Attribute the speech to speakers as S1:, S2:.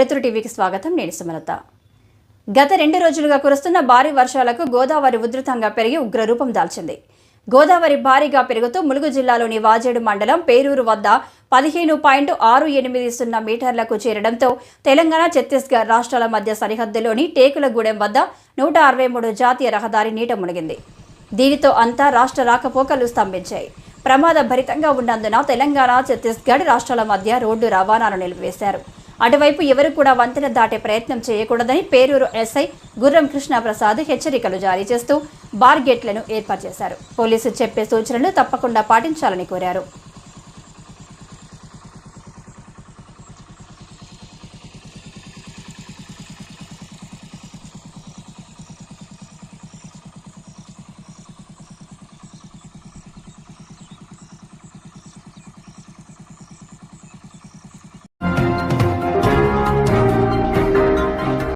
S1: వెలుతురు టీవీకి స్వాగతం. నేను సుమలత. గత రెండు రోజులుగా కురుస్తున్న భారీ వర్షాలకు గోదావరి ఉధృతంగా పెరిగి ఉగ్రరూపం దాల్చింది. గోదావరి భారీగా పెరుగుతూ ములుగు జిల్లాలోని వాజేడు మండలం పేరూరు వద్ద పదిహేను పాయింట్ ఆరు ఎనిమిది సున్నా మీటర్లకు చేరడంతో తెలంగాణ ఛత్తీస్గఢ్ రాష్ట్రాల మధ్య సరిహద్దులోని టేకులగూడెం వద్ద నూట అరవై మూడు జాతీయ రహదారి నీట మునిగింది. దీనితో అంతా రాష్ట్ర రాకపోకలు స్తంభించాయి. ప్రమాద భరితంగా ఉన్నందున తెలంగాణ ఛత్తీస్గఢ్ రాష్ట్రాల మధ్య రోడ్డు రవాణాను నిలిపివేశారు. అటువైపు ఎవరు కూడా వంతెన దాటే ప్రయత్నం చేయకూడదని పేరూరు ఎస్ఐ గుర్రం కృష్ణప్రసాద్ హెచ్చరికలు జారీ చేస్తూ బార్ గేట్లను ఏర్పాటు చేశారు. పోలీసులు చెప్పే సూచనలు తప్పకుండా పాటించాలని కోరారు.